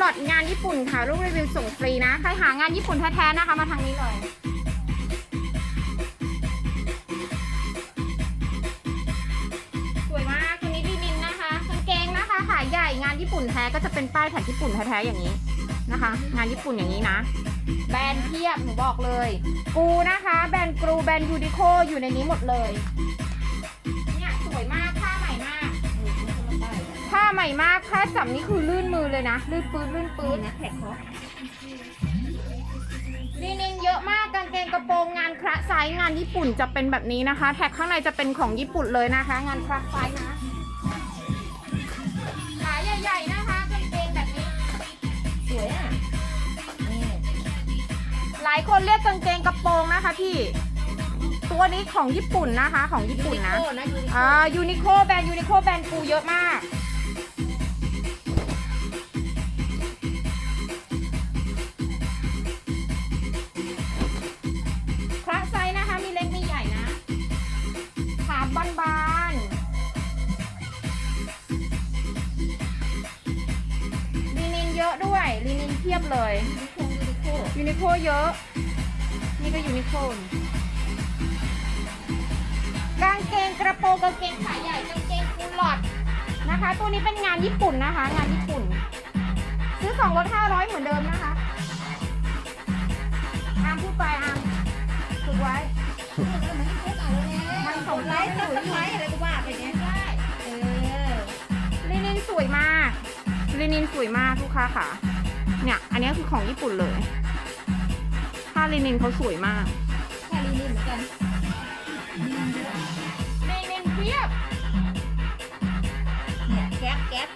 ลอดงานญี่ปุ่นค่ะลูกรีวิวส่งฟรีนะ ใครหางานญี่ปุ่นแท้ๆนะคะมาทางนี้เลยสวยมากตัวนี้ดีนินนะคะกางเกงนะคะขายใหญ่งานญี่ปุ่นแท้ก็จะเป็นป้ายแท็กญี่ปุ่นแท้ๆอย่างนี้นะคะ งานญี่ปุ่นอย่างนี้นะ แบรนด์เทียบหนูบอกเลย กูนะคะ แบรนด์กรูแบรนด์ยูดิโคอยู่ในนี้หมดเลย ใหม่มากผ้าจับนี่คือลื่นมือเลยนะ ลื่นปืนลื่นปืนนะแท็กเขาลีนินเยอะมากกางเกงกระโปรงงานคระไซส์งานญี่ปุ่นจะเป็นแบบนี้นะคะ แท็กข้างในจะเป็นของญี่ปุ่นเลยนะคะ งานคระไซส์นะขาใหญ่ๆนะคะกางเกงแบบนี้สวยอะนี่หลายคนเรียกกางเกงกระโปรงนะคะพี่ตัวนี้ของญี่ปุ่นนะคะ ของญี่ปุ่นนะโอ้นะยูนิโคอ่ายูนิโคแบรนด์ยูนิโคแบรนด์ปูเยอะมาก ยูนิโคเยอะ นี่ก็ยูนิโคกางเกงกระโปรงกางเกงขาใหญ่กางเกงคูลอดนะคะ ตัวนี้เป็นงานญี่ปุ่นนะคะ งานญี่ปุ่น ซื้อสองลดห้าร้อยเหมือนเดิมนะคะอามพูดไปอามถูกไว้มันส่งไลฟ์ส่งไลฟ์อะไรก็ว่าไปเนี่ยได้เออลินินสวยมากลินินสวยมากลูกค้าค่ะ เนี่ย อันนี้คือของญี่ปุ่นเลยาลินินเขาสวยมาก แค่ลีนี่เหมือนกันลินินเพียบเนี่ยแก๊ปแก๊ป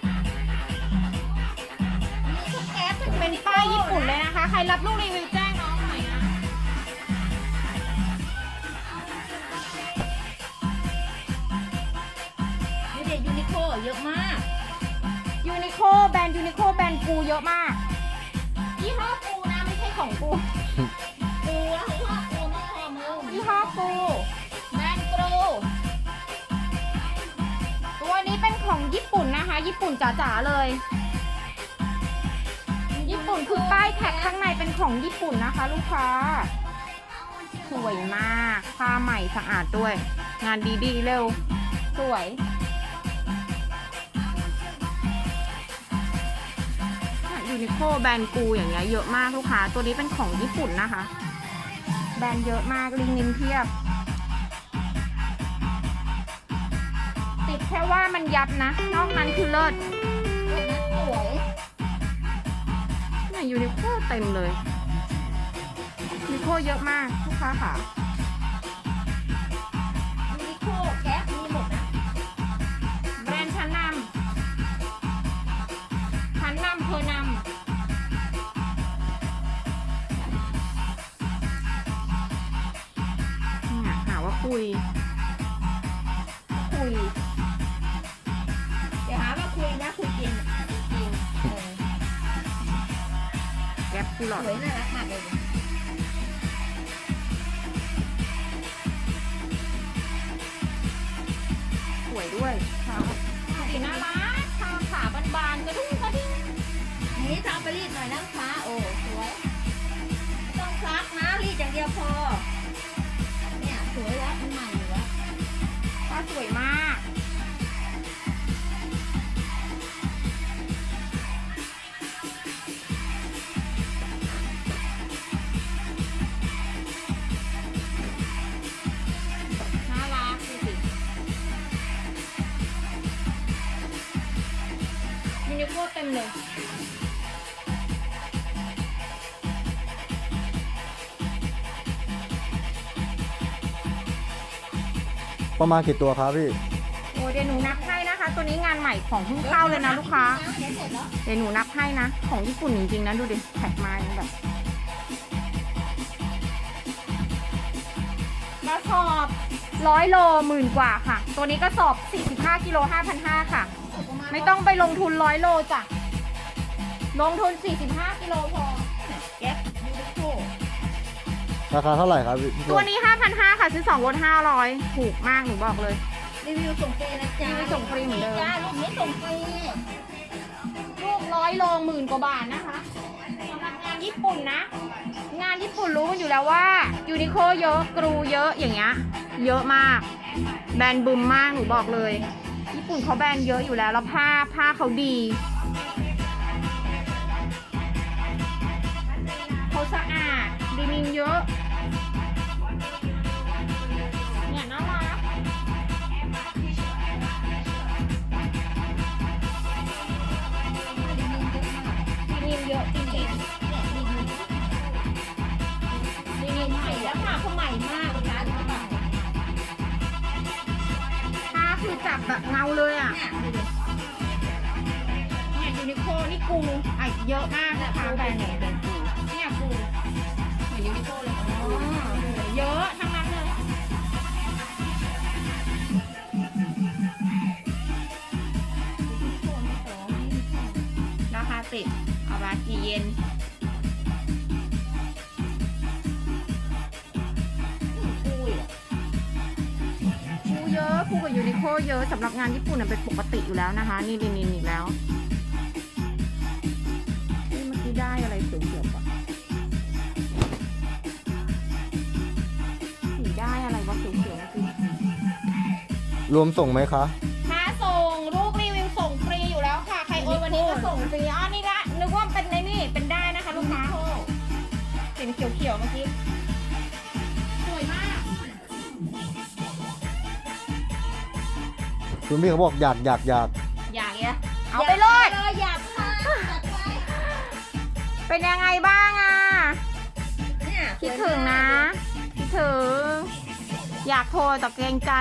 มีทุกแก๊ปเป็นป้ายญี่ปุ่นเลยนะคะ ใครรับลูกรีวิวแจ้งน้องหน่อยนะนี่เด็กยูนิโคเยอะมากยูนิโคแบรนด์ยูนิโคแบรนด์กูเยอะมากยี่ห้อกูนะ ไม่ใช่ของกู ปุ่นนะคะ ญี่ปุ่นจ๋าๆเลย ญี่ปุ่นคือป้ายแท็กข้างในเป็นของญี่ปุ่นนะคะ ลูกค้า สวยมากผ้าใหม่สะอาดด้วย งานดีๆเร็ว สวยยูนิโคแบรนด์กูอย่างเงี้ยเยอะมากลูกค้า ตัวนี้เป็นของญี่ปุ่นนะคะ แบรนด์เยอะมากลิงนินเทียบ ติดแค่ว่ามันยับนะ นอกนั้นคือเลิศเออนะสวยเนี่ยยูนิโคเต็มเลยยูนิโคเยอะมากลูกค้าค่ะยูนิโคแก๊ปมีหมดนะ แบรนด์ชั้นนำชั้นนำเธอนำเนี่ยหาว่าคุยคุย กูหลอสดวยน่ารักมากเลยสวยด้วยค่ะสีน่ารักขาขาบานๆกระดุ้งกระดิ้งนี่ทำไปรีดหน่อยนะค้าโอ้สวยไม่ต้องซักนะรีดอย่างเดียวพอ เนี่ยสวยแล้วมันใหม่อยู่แล้วผ้าสวยมาก เต็มเลย ประมาณกี่ตัวครับพี่ โอ้เดี๋ยวหนูนับให้นะคะ ตัวนี้งานใหม่ของเพิ่งเข้าเลยนะลูกค้า เดี๋ยวเสร็จแล้วเดี๋ยวหนูนับให้นะ ของญี่ปุ่นจริงๆนะดูดิแท็กมายังแบบกระสอบร้อยโลหมื่นกว่าค่ะ ตัวนี้กระสอบ 45กิโล5,500 ค่ะ ไม่ต้องไปลงทุนร้อยโลจ้ะ ลงทุน 45 กิโลพอแก๊ปยูนิโคราคาเท่าไหร่ครับพี่ตัวนี้ 5,500 ค่ะซื้อ2ลด500 ถูกมากหนูบอกเลย รีวิวส่งฟรีนะจ๊ะรีวิวส่งฟรีเหมือนเดิม จ้าลูกนี้ส่งฟรีลูกลร้อยโลหมื่นกว่าบาทนะคะสำหรับงานญี่ปุ่นนะ งานญี่ปุ่นรู้กันอยู่แล้วว่ายูนิโคเยอะกรูเยอะอย่างเงี้ยเยอะมาก แบรนด์บึมมากหนูบอกเลย ญี่ปุ่นเขาแบรนด์เยอะอยู่แล้วแล้วผ้าผ้าเขาดี สะอาดดีนินเยอะ เนี่ยน่ารักดีนินเยอะจริงๆเนี่ยดีดีดีนินใหใหม่ม่แล้แล้ววค่ะเขาใหม่มากเลยนะดูป่ะผ้าคือจับแบบเงาเลยอะเนี่ยดูดิเนี่ยยูนิโคนี่กูอะเยอะมากนะคะแบรนด์เนี่ย เป็นกูเนี่ยกูเหมือนยูนิโคเลยอ๋อเยอะทั้งนั้นเลย ราคาติดเอาบากี่เย็นคูเยอะคูกับยูนิโคเยอะสำหรับงานญี่ปุ่นเป็นปกติอยู่แล้วนะคะ นี่ลินินอีกแล้ว นี่เมื่อกี้ได้อะไรเขียวๆก่อน รวมส่งไหมคะถ้าส่งลูกรีวิวส่งฟรีอยู่แล้วค่ะ ใครโอนวันนี้ก็ส่งฟรีอ๋อนี่ละนึกว่าเป็นในนี่เป็นได้นะคะลูกค้าเห็นเขียวๆเมื่อกี้สวยมาก คุณพี่เขาบอกอยากอยากอยากอยากเงี้ยเอาไปเลย เลยอยากมาจัดไปเป็นยังไงบ้างอะ เนี่ยคิดถึงนะ คิดถึง อยากโทรแต่เกรงใจ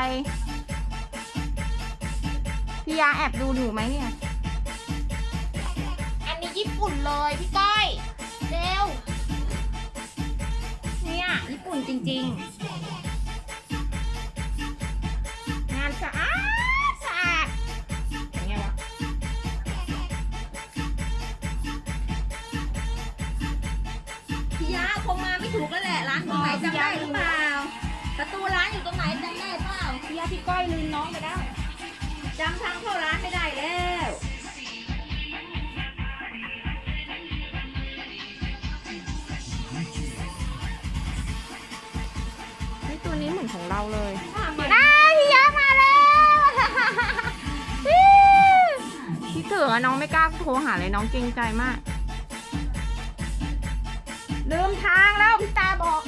พี่ยาแอบดูหนูไหมเนี่ย อันนี้ญี่ปุ่นเลยพี่ก้อย เร็ว เนี่ยญี่ปุ่นจริง ๆ งานสะอาดสะอาดอย่างเงี้ยวะพี่ยาคงมาไม่ถูกแล้วแหละร้านตรงไหนจำได้หรือเปล่า ประตูร้านอยู่ตรงไหนจำได้เปล่า พี่ยาพี่ก้อยลืมน้องไปแล้ว จำทางเข้าร้านไม่ได้แล้วนี่ตัวนี้เหมือนของเราเลยถ้ามันได้พี่ยามาแล้ว พี่เถือน้องไม่กล้าโทรหาเลยน้องเกรงใจมาก ลืมทางแล้วพี่ตาบอก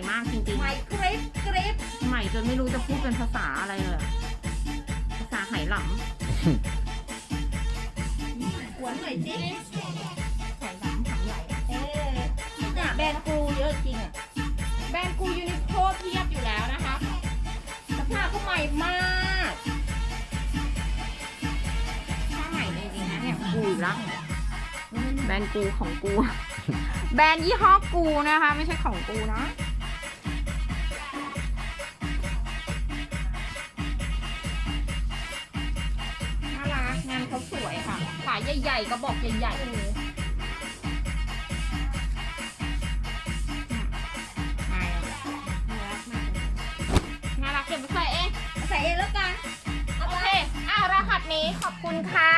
ม่ใหม่มากจริงใหม่กริบกริบๆใหม่จนไม่รู้จะพูดเป็นภาษาอะไรเลยอะภาษาไหหลหวนหน่อยสิำไหหลำหำไหลเออเนี่ยแบรนด์กูเยอะจริงอะ แบรนด์กูยูนิโคเทียบอยู่แล้วนะคะสภาพก็ใหม่มากถ้าใหม่จริงๆนะเนี่ยกูอีกแล้วแบรนด์กูของกู แบรนด์ยี่ห้อกูนะคะ ไม่ใช่ของกูนะ ใหญ่ๆกระบอกใหญ่ๆมาแล้วน่ารักเก็บไปใส่เอง ใส่เองแล้วกัน โอเคอะรหัสนี้ขอบคุณค่ะ